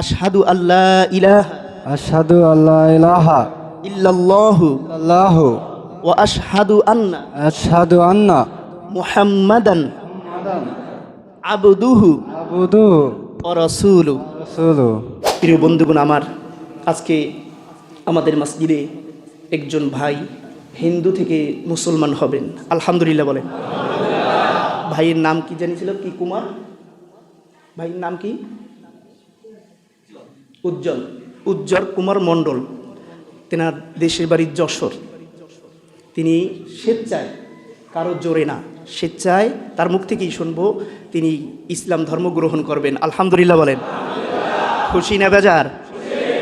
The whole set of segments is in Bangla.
আশহাদু আল্লাহ ইলাহা আশহাদু আল্লাহ ইলাহা ইল্লাল্লাহু আল্লাহু ওয়া আশহাদু আন্না আশহাদু আন্না মুহাম্মাদান আবদুহু আবুদু ওয়া রাসূলুহু রাসূলু প্রিয় বন্ধুগণ আমার আজকে আমাদের মসজিদে একজন ভাই হিন্দু থেকে মুসলমান হবেন। আলহামদুলিল্লাহ বলেন। ভাইয়ের নাম কি জানিয়েছিল কি কুমার? ভাইয়ের নাম কি? উজ্জ্বল উজ্জ্বল কুমার মণ্ডল, তেনার দেশের বাড়ির যশোর। তিনি স্বেচ্ছায়, কারও জোরে না, স্বেচ্ছায় তার মুখ থেকেই শুনব, তিনি ইসলাম ধর্ম গ্রহণ করবেন। আলহামদুলিল্লাহ বলেন। খুশি না বেজার?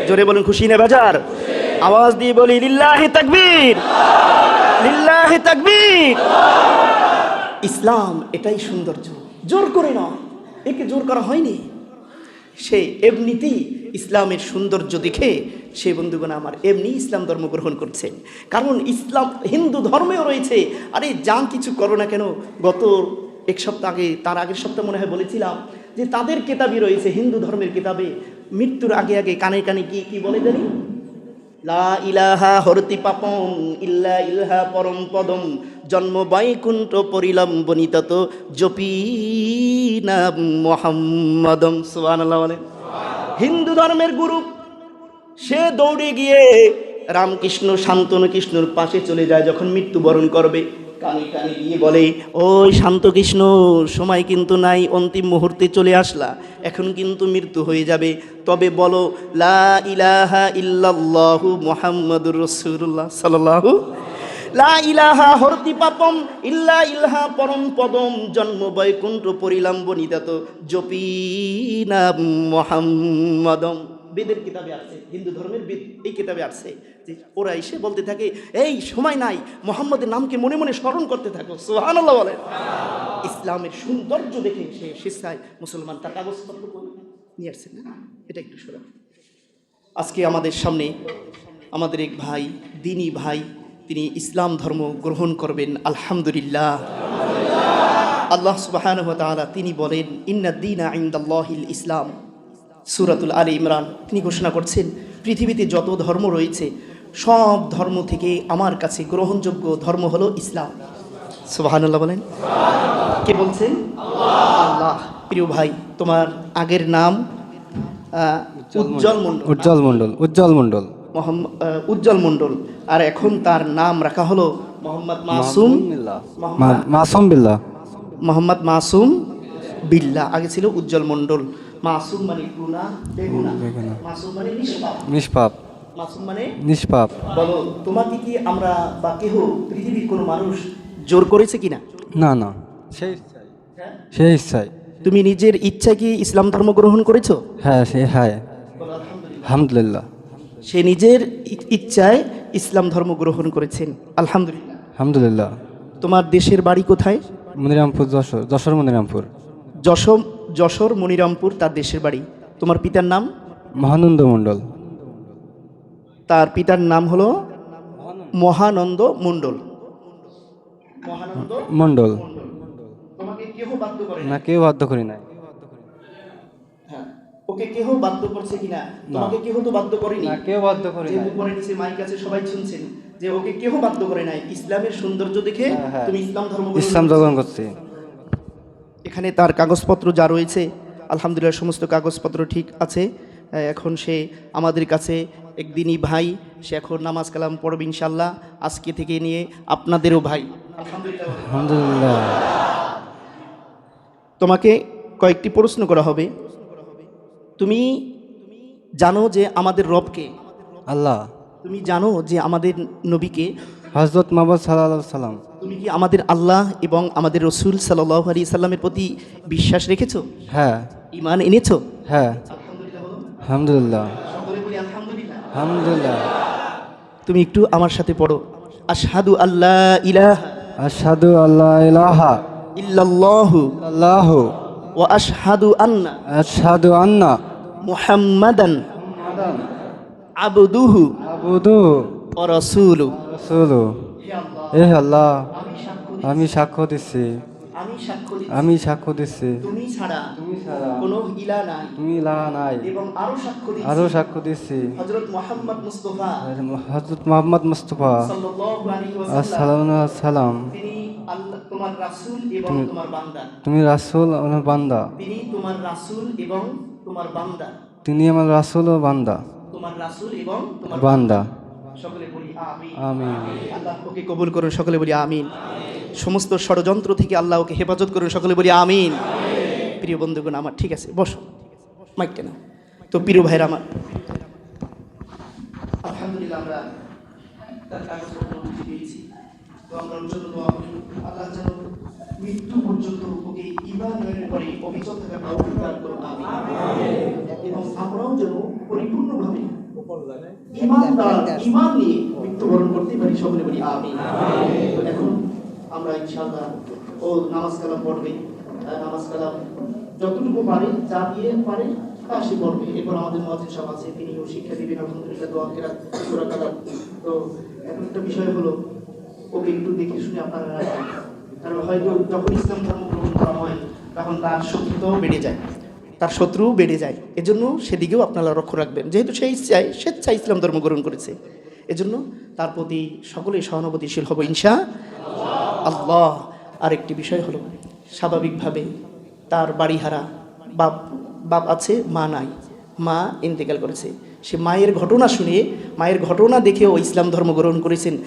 জোরে বলুন, খুশি না বেজার? আওয়াজ দিয়ে বলি, লিল্লাহি তাকবীর। লিল্লাহি তাকবীর। ইসলাম এটাই সৌন্দর্য। জোর করে না একে জোর করা হয়নি। সে এমনিতেই ইসলামের সৌন্দর্য দেখে সে বন্ধুগণ আমার এমনি ইসলাম ধর্ম গ্রহণ করছেন কারণ ইসলাম হিন্দু ধর্মেও রয়েছে। আরে যা কিছু করো না কেন, গত এক সপ্তাহ আগে, তার আগের সপ্তাহ মনে হয় বলেছিলাম যে তাদের কেতাবই রয়েছে, হিন্দু ধর্মের কেতাবে। মৃত্যুর আগে আগে কানে কানে কি কি বলে জানি? লা ইলাহা হরতি পাপম ইল্লা ইলহা পরম পদম। জন্ম বৈকুণ্ঠ পরিলম্বনিতত জপি না মোহাম্মদম। সুবহানাল্লাহ বলে হিন্দু ধর্মের গুরু। সে দৌড়ে গিয়ে রামকৃষ্ণ শান্তনু কৃষ্ণর পাশে চলে যায়, যখন মৃত্যুবরণ করবে। কানে কানে গিয়ে বলে, ওই শান্ত কৃষ্ণ, সময় কিন্তু নাই, অন্তিম মুহূর্তে চলে আসলা। এখন কিন্তু মৃত্যু হয়ে যাবে। তবে বলো, লা ইলাহা ইল্লাল্লাহু মুহাম্মাদুর রাসূলুল্লাহ সাল্লাল্লাহু লা ইলাহা হরতি পাপম, ইল্লা ইলহা পরম পদম, জন্ম বৈকুণ্ঠ পরিলাম্বনিদাত জপি না মোহাম্মদম। বেদের কিতাবে আসছে, হিন্দু ধর্মের বেদ, এই কিতাবে আসছে যে ওরা এসে বলতে থাকে, এই সময় নাই, মোহাম্মদের নামকে মনে মনে স্মরণ করতে থাকো। সোহানাল্লাহ বলেন। ইসলামের সৌন্দর্য দেখে সে স্বেচ্ছায় মুসলমান তার কাগজপত্র নিয়ে আসছেন না? এটা একটু শোনা। আজকে আমাদের সামনে আমাদের এক ভাই, দিনী ভাই তিনি ইসলাম ধর্ম গ্রহণ করবেন আলহামদুলিল্লাহ। আল্লাহ সুবাহান তিনি বলেন ইন্না দিন আইন্দাল্লাহিল ইসলাম। সুরাতুল আলী ইমরান তিনি ঘোষণা করছেন পৃথিবীতে যত ধর্ম রয়েছে সব ধর্ম থেকে আমার কাছে গ্রহণযোগ্য ধর্ম হলো ইসলাম। সুবাহান্লাহ বলেন। কে বলছেন? আল্লাহ। প্রিয় ভাই তোমার আগের নাম উজ্জ্বল মণ্ডল। উজ্জ্বল মণ্ডল। উজ্জ্বল মণ্ডল। মোহাম্মদ উজ্জ্বল মণ্ডল। আর এখন তার নাম রাখা হলো মোহাম্মদ মাসুম মা- মাসুম বিল্লাহ। মোহাম্মদ মাসুম বিল্লা আগে ছিল উজ্জ্বল মণ্ডল। মাসুম মানে গুণা বেগুনা। মাসুম মানে নিষ্পাপ। নিষ্পাপ। মাসুম মানে নিষ্পাপ। বলো তোমাকে কি আমরা বা কেহ পৃথিবীর কোনো মানুষ জোর করেছে কিনা? না না। সেই হ্যাঁ? সেই ইচ্ছাই তুমি নিজের ইচ্ছায় কি ইসলাম ধর্ম গ্রহণ করেছ? হ্যাঁ সে হ্যাঁ। আলহামদুলিল্লাহ। সে নিজের ইচ্ছায় ইসলাম ধর্ম গ্রহণ করেছেন। আলহামদুলিল্লাহ। আলহামদুলিল্লাহ। তোমার দেশের বাড়ি কোথায়? মনিরামপুর যশোর যশোর মনিরামপুর। যশোর যশোর মনিরামপুর তার দেশের বাড়ি। তোমার পিতার নাম? মহানন্দ মণ্ডল। তার পিতার নাম হলো মহানন্দ মণ্ডল। মণ্ডল। না কেউ বাধ্য করি নাই। হ্যাঁ। ওকে কেহ বাধ্য করছে কিনা? তোমাকে কেহ তো বাধ্য করেনি? কেউ বাধ্য করি যে নাই উপরে নিচে মাইক আছে সবাই শুনছেন। যে ওকে কেহ বাধ্য করে নাই? ইসলামের সৌন্দর্য দেখে হ্যাঁ, হ্যাঁ। তুমি ইসলাম ধর্ম ইসলাম। গ্রহণ করছি। এখানে তার কাগজপত্র যা রয়েছে আলহামদুলিল্লাহ সমস্ত কাগজপত্র ঠিক আছে। এখন সে আমাদের কাছে একদিনই ভাই সে এখন নামাজ কালাম পড়বে ইনশাল্লাহ আজকে থেকে নিয়ে আপনাদেরও ভাই। আলহামদুলিল্লাহ। তোমাকে কয়েকটি প্রশ্ন করা হবে। তুমি জানো যে আমাদের রবকে? আল্লাহ। তুমি জানো যে আমাদের নবীকে? হজরত মোহাম্মদ সাল্লাহ সাল্লাম তুমি কি আমাদের আল্লাহ এবং আমাদের রসুল সাল্লাহ আলী সাল্লামের প্রতি বিশ্বাস রেখেছো? হ্যাঁ। ইমান এনেছো? হ্যাঁ। আলহামদুলিল্লাহ। আলহামদুলিল্লাহ। তুমি একটু আমার সাথে পড়ো। আশহাদু আল্লাহ ইলাহা আশহাদু আল্লাহ ইলাহা ইল্লাল্লাহু। আল্লাহু আশহাদু আন্না আশহাদু আন্না মুহাম্মাদান আবদুহু আবুদু ওয়া রাসূলু রাসূলু এ আল্লাহ আমি সাক্ষ্য দিচ্ছি। আমি সাক্ষ্য দিচ্ছি। তুমি ছাড়া তুমি ছাড়া কোনো ইলা নাই। তুমি লাহা নাই। এবং আরও সাক্ষ্য দিচ্ছি। আরও সাক্ষ্য দিচ্ছি। হযরত মুহাম্মদ মুস্তাফা। হজরত মোহাম্মদ মুস্তফা। সাল্লাল্লাহু আলাইহি ওয়াসাল্লাম। তিনি আল্লাহ তোমার রাসূল এবং তোমার বান্দা। তুমি রাসুল ও বান্দা। তিনি তোমার রাসূল এবং তোমার বান্দা। তিনি আমার রাসুল ও বান্দা। তোমার রাসূল এবং তোমার বান্দা। সকলে বলি আমিন। আমিন। আল্লাহ ওকে কবুল করুন সকলে বলি আমিন। সমস্ত ষড়যন্ত্র থেকে আল্লাহ ওকে হেফাজত করুন সকলে বলি আমিন। প্রিয় বন্ধুগণ আমার ঠিক আছে বসো। মাইকটা না তো প্রিয় ভাইরা আমার। আলহামদুলিল্লাহ আমরা তার কাগজপত্র পেয়েছি তো আমরা জন্য দোয়া করি। আল্লাহ যেন মৃত্যু পর্যন্ত ওকে ইমানের পরে অবিচল থাকার তৌফিক দান করুন আমিন। এবং আমরাও যেন পরিপূর্ণভাবে ইমানদার ইমান নিয়ে মৃত্যুবরণ করতে পারি সকলে বলি আমি এখন আমরা ইনশাআল্লাহ ও নামাজ কালাম পড়বে। নামাজ কালাম যতটুকু পারে যা দিয়ে পারে তা সে পড়বে। এরপর আমাদের মহাজিন সাহেব আছে তিনিও শিক্ষা দিবেন। আলহামদুলিল্লাহ দোয়া কেরাত সূরা কালাম তো এখন একটা বিষয় হলো ওকে একটু দেখে শুনে আপনারা রাখবেন। কারণ হয়তো যখন ইসলাম ধর্ম গ্রহণ করা হয়, তখন তার শত্রুতাও বেড়ে যায়। তার শত্রুও বেড়ে যায়। এজন্য সেদিকেও আপনারা লক্ষ্য রাখবেন। যেহেতু সেই ইচ্ছায়, স্বেচ্ছায় ইসলাম ধর্ম গ্রহণ করেছে। এজন্য তার প্রতি সকলেই সহানুভূতিশীল হব ইনশা আল্লাহ। আরেকটি বিষয় হলো, স্বাভাবিকভাবে তার বাড়িহারা বাপ বাপ আছে, মা নাই। মা ইন্তেকাল করেছে। সে মায়ের ঘটনা শুনে, মায়ের ঘটনা দেখেও ইসলাম ধর্ম গ্রহণ করেছেন।